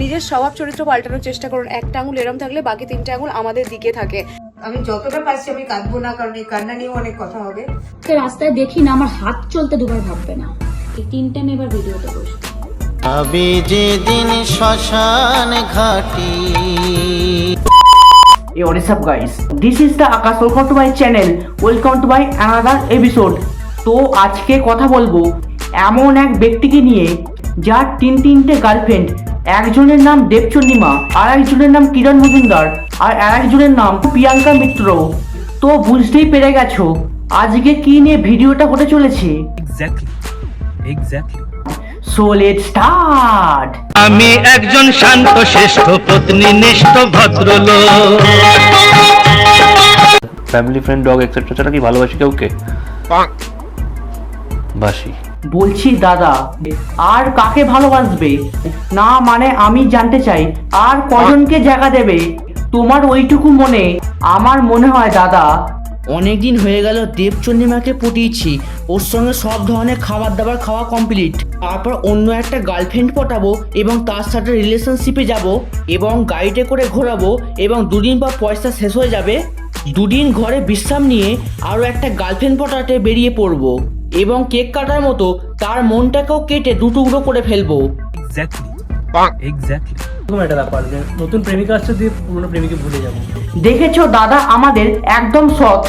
নিজের স্বভাব চরিত্র পাল্টানোর চেষ্টা করুন একটা আঙুল এরম থাকলে বাকি তিনটে আঙুল আমাদের দিকে থাকে আমি যতটা পারছি আমি কাঁদবো না কারণ এই কান্না নিয়েও অনেক কথা হবে আজকে রাস্তায় দেখি না আমার হাত চলতে দুবার ভাববে না এই তিনটে আমি এবার ভিডিওতে বসবো আমি যেদিন শ্মশান ঘাটি Hey, what is up guys? This is the Akash. Welcome to my channel. Welcome to my another episode. তো আজকে কথা বলব এমন এক ব্যক্তিকে নিয়ে যার তিন তিনটে গার্লফ্রেন্ড একজনের নাম দেবচন্দিমা আর একজনের নাম কিরণ মজুমদার আর আরেকজনের নাম প্রিয়াঙ্কা মিত্র। তো বুঝতেই পেরে গেছো আজকে কি নিয়ে ভিডিওটা হতে চলেছে? Exactly. Exactly. So let start আমি একজন শান্ত শ্রেষ্ঠ পত্নী নিষ্ঠ ভদ্রলোক। ফ্যামিলি ফ্রেন্ড ডগ এক্সেট্রা ছাড়া কি ভালোবাসি কাউকে? বাসি। বলছি, দাদা, আর কাকে ভালোবাসবে? না মানে আমি জানতে চাই, আর কজনকে জায়গা দেবে? তোমার ওইটুকু মনে আমার মনে হয়, দাদা, অনেকদিন হয়ে গেল দেবচন্দিমাকে পটিয়েছি। ওর সঙ্গে সব ধরনের খাবার দাবার খাওয়া কমপ্লিট তারপর অন্য একটা গার্লফ্রেন্ড পটাবো এবং তার সাথে রিলেশনশিপে যাব এবং গাড়িতে করে ঘোরাবো এবং দুদিন পর পয়সা শেষ হয়ে যাবে। দুদিন ঘরে বিশ্রাম নিয়ে আরও একটা গার্লফ্রেন্ড পটাতে বেরিয়ে পড়ব। এবং কেক কাটার মতো তার মনটাকেও কেটে দুটুকরো করে ফেলব. এরকম একটা ব্যাপার যে নতুন প্রেমিকা আসছে দিয়ে পুরনো প্রেমিকে ভুলে যাব। দেখেছ দাদা আমাদের একদম সৎ।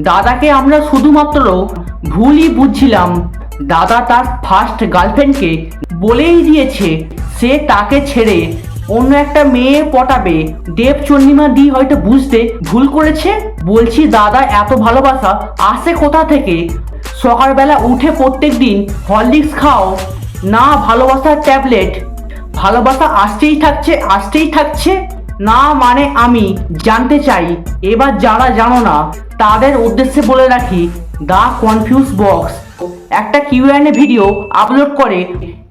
দাদাকে আমরা শুধুমাত্র ভুলই বুঝছিলাম। দাদা তার ফার্স্ট গার্লফ্রেন্ডকে বলেই দিয়েছে সে তাকে ছেড়ে অন্য একটা মেয়ে পটাবে। দেব চন্ডিমা দি হয়তো বুঝতে ভুল করেছে। বলছি, দাদা, এত ভালোবাসা, আসে কোথা থেকে? সকালবেলা উঠে প্রত্যেক দিন হরলিক্স খাও। না, ভালোবাসার ট্যাবলেট। ভালোবাসা আসতেই থাকছে আসতেই থাকছে। না মানে আমি জানতে চাই। এবার যারা জানো না, তাদের উদ্দেশ্যে বলে রাখি, দা কনফিউজ বক্স। একটা কিউএনএ ভিডিও আপলোড করে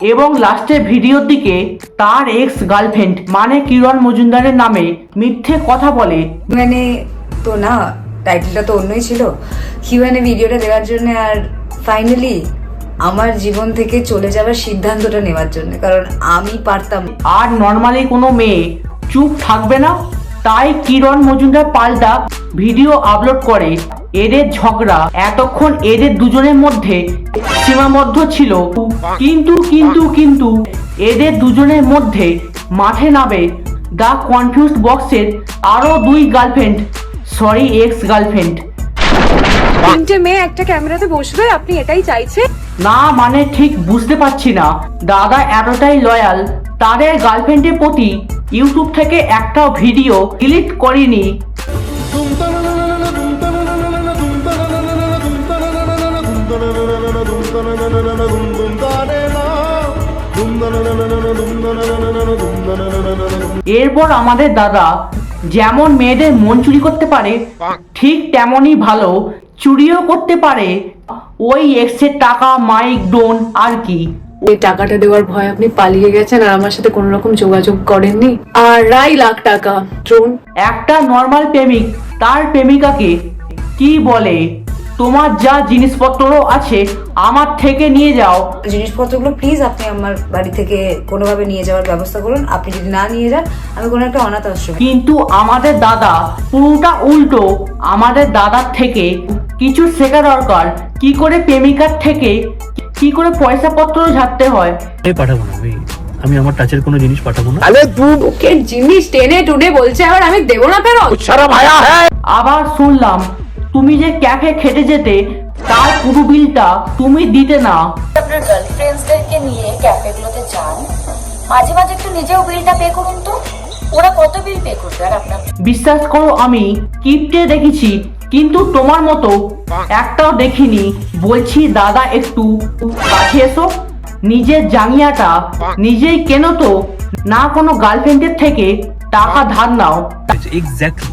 এবং লাস্টের ভিডিওর দিকে তার এক্স গার্লফ্রেন্ড মানে কিরণ মজুমদারের নামে মিথ্যে কথা বলে। মানে তো না টাইটেলটা তো অন্যই ছিল। কিউএনএ ভিডিওটা দেওয়ার জন্য আর ফাইনালি আমার জীবন থেকে চলে যাওয়ার সিদ্ধান্তটা নেওয়ার জন্য কারণ আমি পারতাম। আর নর্মালি কোনো মেয়ে চুপ থাকবে না তাই কিরণ মজুমদার পাল্টা ভিডিও আপলোড করে এদের ঝগড়া এতক্ষণ এদের দুজনের মধ্যে সীমাবদ্ধ ছিল। কিন্তু কিন্তু কিন্তু এদের দুজনের মধ্যে মাঠে নামে দ্য কনফিউজ বক্সের আরও দুই গার্লফ্রেন্ড সরি এক্স গার্লফ্রেন্ড তিনটে মেয়ে একটা ক্যামেরাতে বসবে আপনি এটাই চাইছে না মানে ঠিক বুঝতে পারছি না। দাদা এতটাই লয়াল তাদের গার্লফ্রেন্ডের প্রতি ইউটিউব থেকে একটা ভিডিও ডিলিট করেনি। এরপর আমাদের দাদা যেমন মেয়েদের মন চুরি করতে পারে ঠিক তেমনই ভালো চুরিও করতে পারে। ওই এক্সের টাকা মাইক ডোন আর কি। এই টাকাটা দেওয়ার ভয় আপনি পালিয়ে গেছেন আর আমার সাথে কোনো রকম যোগাযোগ করেননি? আড়াই লাখ টাকা ড্রোন। একটা নর্মাল প্রেমিক তার প্রেমিকাকে কি বলে? তোমার যা জিনিসপত্র আছে আমার থেকে নিয়ে যাও। জিনিসপত্রগুলো প্লিজ আপনি আমার বাড়ি থেকে কোনোভাবে নিয়ে যাওয়ার ব্যবস্থা করুন। আপনি যদি না নিয়ে যান আমি কোনো একটা অনাথ আশ্রমে। কিন্তু আমাদের দাদা পুরোটা উল্টো। আমাদের দাদার থেকে কিছু শেখা দরকার। কি করে প্রেমিকার থেকে কি করে পয়সা পত্র ঝাড়তে হয়? আমি পাঠাবো না আমি আমি আমার টাচের কোনো জিনিস পাঠাবো না। ওকে জিনিস টেনে টুনে বলছে আবার আমি দেবো না ফেরত। সারা ভায়া হ্যাঁ আবার শুনলাম তুমি যে ক্যাফে খেতে যেতে তার পুরো বিলটা তুমি দিতে না। আপনার গার্লফ্রেন্ডসদেরকে নিয়ে ক্যাফেগুলোতে যান। মাঝে মাঝে একটু নিজেও বিলটা পে করুন তো। ওরা কত বিল পে করবে আর আপনার? বিশ্বাস করো আমি কিপটে দেখেছি কিন্তু তোমার মতো একটাও দেখিনি। বলছি দাদা একটু কাছে এসো। নিজের জাঙ্গিয়াটা নিজেই কেন তো না কোনো গার্লফ্রেন্ডের থেকে টাকা ধার নাও। Exactly.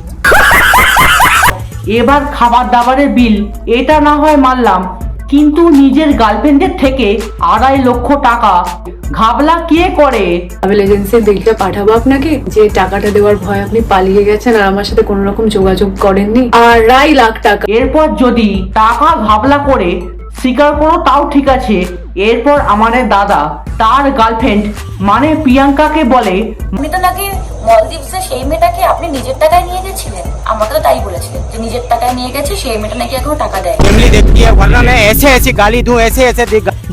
এবার খাবার দাবারের বিল এটা না হয় মানলাম কিন্তু নিজের গার্লফ্রেন্ডের থেকে আড়াই লক্ষ টাকা। ঘাবলা কে করে? ট্রাভেল এজেন্সির বিলটা পাঠাবো আপনাকে যে টাকাটা দেওয়ার ভয় আপনি পালিয়ে গেছেন আর আমার সাথে কোনো রকম যোগাযোগ করেননি। আড়াই লাখ টাকা। এরপর যদি টাকা ঘাবলা করে স্বীকার করো তাও ঠিক আছে। এরপর আমাদের দাদা তার গার্লফ্রেন্ড মানে প্রিয়াঙ্কাকে বলে আমি তো নাকি মলদ্বীপসে সেই মেয়েটাকে আপনি নিজের টাকায় নিয়ে গেছিলেন? আমাকে তো তাই বলেছিলেন যে নিজের টাকায় নিয়ে গেছে সেই মেয়েটা নাকি এখনও টাকা দেয়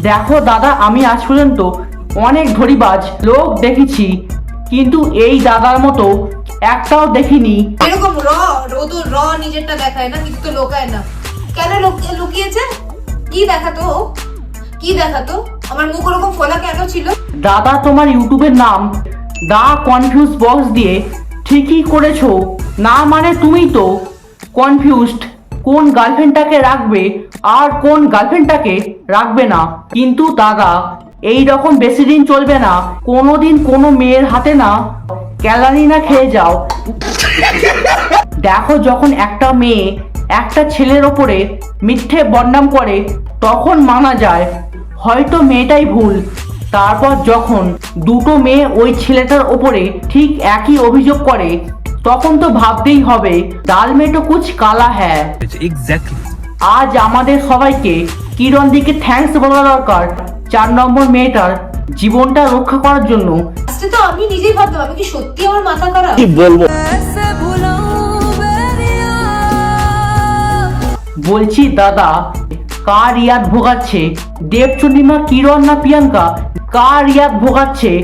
দেখো দাদা আমি আজ পর্যন্ত অনেক ধরিবাজ লোক দেখেছি কিন্তু এই দাদার মতো একটাও দেখিনি। এরকম র তো র নিজেরটা দেখায় না কিন্তু লোকায় না। কেন লোক- লুকিয়েছে? কি দেখাতো কি দেখাতো? আমার মুখ ওরকম ফোলা কেন ছিল? দাদা তোমার ইউটিউবের নাম দা কনফিউজ বক্স দিয়ে ঠিকই করেছ। না মানে তুমি তো কনফিউজড কোন গার্লফ্রেন্ডটাকে রাখবে আর কোন গার্লফ্রেন্ডটাকে রাখবে না। কিন্তু দাদা, এই রকম বেশি দিন চলবে না। কোনোদিন কোনো মেয়ের হাতে না ক্যালারি না খেয়ে যাও। দেখো যখন একটা মেয়ে একটা ছেলের ওপরে মিথ্যে বদনাম করে, তখন মানা যায়, হয়তো মেয়েটাই ভুল। তারপর যখন দুটো মেয়ে ওই ছেলেটার ওপরে ঠিক একই অভিযোগ করে তখন তো ভাবতেই হবে ডাল মেটো কুচ কালা হ্যাঁ আজ আমাদের সবাইকে কিরণ দিকে থ্যাঙ্কস বলা দরকার চার নম্বর মেয়েটার জীবনটা রক্ষা করার জন্য। তো আমি নিজেই ভাবতাম আমি কি সত্যি আমার মাথা খারাপ? বলছি দাদা কার ইয়াদ ভোগাচ্ছে? দেব চন্ডিমা কিরণ না প্রিয়াঙ্কা? কার ইয়াদ ভোগাচ্ছে?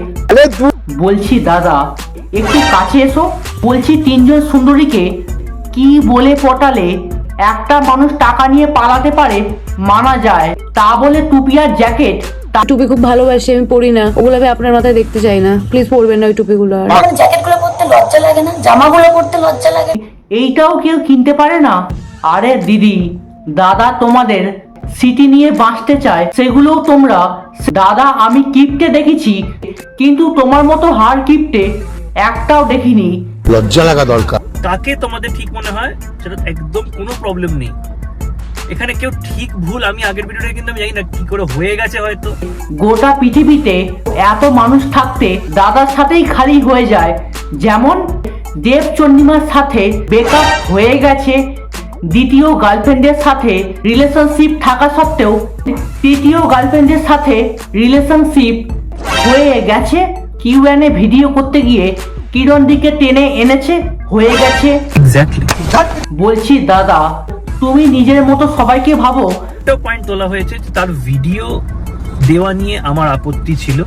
বলছি দাদা একটু কাছে এসো। বলছি তিনজন সুন্দরীকে কি বলে পটালে একটা মানুষ টাকা নিয়ে পালাতে পারে মানা যায়। তা বলে টুপি আর জ্যাকেট তা- টুপি খুব ভালোবাসি আমি পরি না। ওগুলো আমি আপনার মাথায় দেখতে চাই না। প্লিজ পরবেন না ওই টুপিগুলো আর। জ্যাকেটগুলো পরতে লজ্জা লাগে না? জামাগুলো পরতে লজ্জা লাগে? এইটাও কেউ কিনতে পারে না? আরে দিদি দাদা তোমাদের সিটি নিয়ে বাঁচতে চায় সেগুলোও তোমরা। দাদা আমি কিপটে দেখেছি কিন্তু তোমার মতো হার কিপটে একটাও দেখিনি। লজ্জা লাগা দরকার। কাকে তোমাদের ঠিক মনে হয়? সেটা একদম কোনো প্রবলেম নেই। এখানে কেউ ঠিক ভুল আমি আগের ভিডিওটা কিন্তু আমি জানি না কি করে হয়ে গেছে হয়তো। গোটা পৃথিবীতে এত মানুষ থাকতে দাদার সাথেই খালি হয়ে যায়। যেমন দেব চন্ডিমার সাথে বেকআপ হয়ে গেছে দ্বিতীয় গার্লফ্রেন্ডের সাথে রিলেশনশিপ থাকা সত্ত্বেও তৃতীয় গার্লফ্রেন্ডের সাথে রিলেশনশিপ হয়ে গেছে। কিউএনএ ভিডিও করতে গিয়ে কিরণ দিকে টেনে এনেছে হয়ে গেছে। বলছি দাদা তুমি নিজের মতো সবাইকে ভাবো। একটা পয়েন্ট তোলা হয়েছে তার ভিডিও দেওয়া নিয়ে আমার আপত্তি ছিল।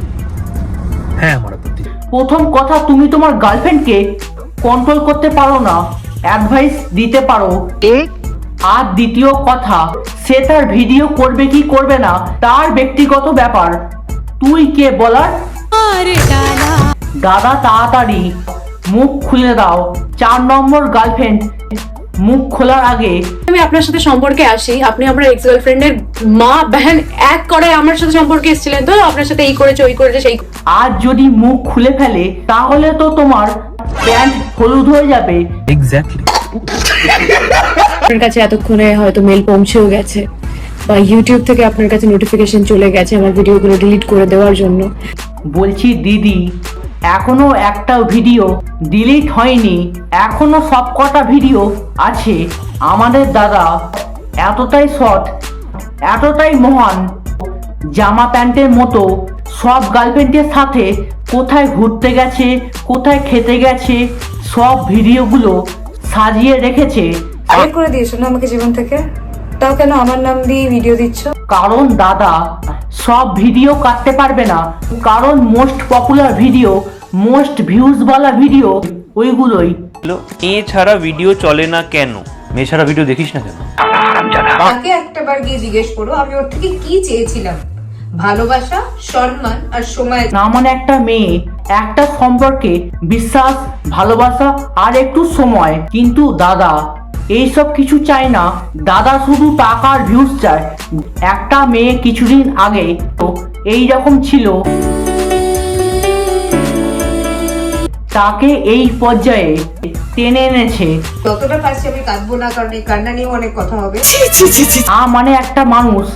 হ্যাঁ আমার আপত্তি। প্রথম কথা তুমি তোমার গার্লফ্রেন্ডকে কন্ট্রোল করতে পারো না। অ্যাডভাইস দিতে পারো। আর দ্বিতীয় কথা সে তার ভিডিও করবে কি করবে না তার ব্যক্তিগত ব্যাপার। তুই কে বলার? দাদা। তাড়াতাড়ি। মুখ খুলে দাও। চার নম্বর গার্লফ্রেন্ড মুখ খোলার আগে। আমি আপনার সাথে সম্পর্কে আসি। আপনি আমার এক্স গার্লফ্রেন্ডের মা বহন এক করে আমার সাথে সম্পর্কে এসেছিলেন তো? আপনার সাথে এই করেছে ওই করেছে সেই আজ যদি মুখ খুলে ফেলে তাহলে তো তোমার প্যান্ট হলুদ হয়ে যাবে। এক্স্যাক্টলি আপনার কাছে এতক্ষণে হয়তো মেল পৌঁছেও গেছে বা ইউটিউব থেকে আপনার কাছে নোটিফিকেশন চলে গেছে আমার ভিডিওগুলো ডিলিট করে দেওয়ার জন্য। বলছি দিদি এখনও একটা ভিডিও ডিলিট হয়নি এখনও সব কটা ভিডিও আছে। আমাদের দাদা এতটাই সৎ এতটাই মহান জামা প্যান্টের মতো সব গার্লফ্রেন্ডের সাথে কোথায় ঘুরতে গেছে কোথায় খেতে গেছে সব ভিডিওগুলো সাজিয়ে রেখেছে। বের করে দিয়েছ না আমাকে জীবন থেকে। তাও কেন আমার নাম দিয়ে ভিডিও দিচ্ছ? কারণ দাদা সব ভিডিও কাটতে পারবে না। কারণ মোস্ট পপুলার ভিডিও মোস্ট ভিউজওয়ালা ভিডিও ওইগুলোই। এছাড়া ভিডিও চলে না কেন? মেয়ে ছাড়া ভিডিও দেখিস না কেন? তাকে একটা বার গিয়ে জিজ্ঞেস করো আমি ওর থেকে কি চেয়েছিলাম? ভালোবাসা সম্মান আর সময় না মানে একটা মেয়ে একটা সম্পর্কে বিশ্বাস ভালোবাসা আর একটু সময়। কিন্তু দাদা এইসব কিছু চায় না। দাদা শুধু টাকার ভিউজ চায়। একটা মেয়ে কিছুদিন আগে তো এই রকম ছিল। তাকে এই পর্যায়ে টেনে এনেছে। যতটা পারছি আমি কাঁদবো না কারণ এই কান্না নিয়েও অনেক কথা হবে। আ মানে একটা মানুষ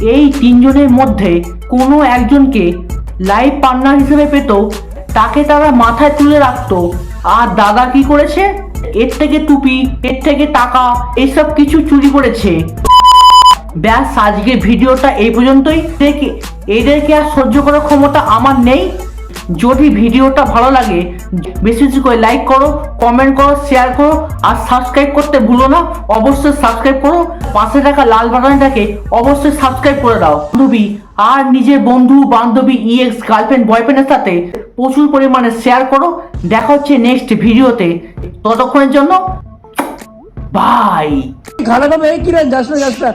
এই তিনজনের মধ্যে কোনো একজনকে লাইভ পার্টনার হিসেবে পেত, তাকে তারা মাথায় তুলে রাখত, আর দাদা কি করেছে? এর থেকে টুপি, এর থেকে টাকা, এসব কিছু চুরি করেছে। ব্যাস আজকে ভিডিওটা এই পর্যন্তই। দেখে এদেরকে আর সহ্য করার ক্ষমতা আমার নেই। যদি ভিডিওটা ভালো লাগে, বেশি বেশি করে লাইক করো কমেন্ট করো শেয়ার করো, আর সাবস্ক্রাইব করতে ভুলো না, অবশ্যই সাবস্ক্রাইব করো। পাশে থাকা লাল বাটনটাকে অবশ্যই সাবস্ক্রাইব করে দাও। বান্ধবী আর নিজের বন্ধু, বান্ধবী ইএক্স গার্লফ্রেন্ড বয়ফ্রেন্ডের সাথে প্রচুর পরিমাণে শেয়ার করো। দেখা হচ্ছে নেক্সট ভিডিওতে। ততক্ষণের জন্য বাই খানা খাবে কিরে, যাস না যাস না।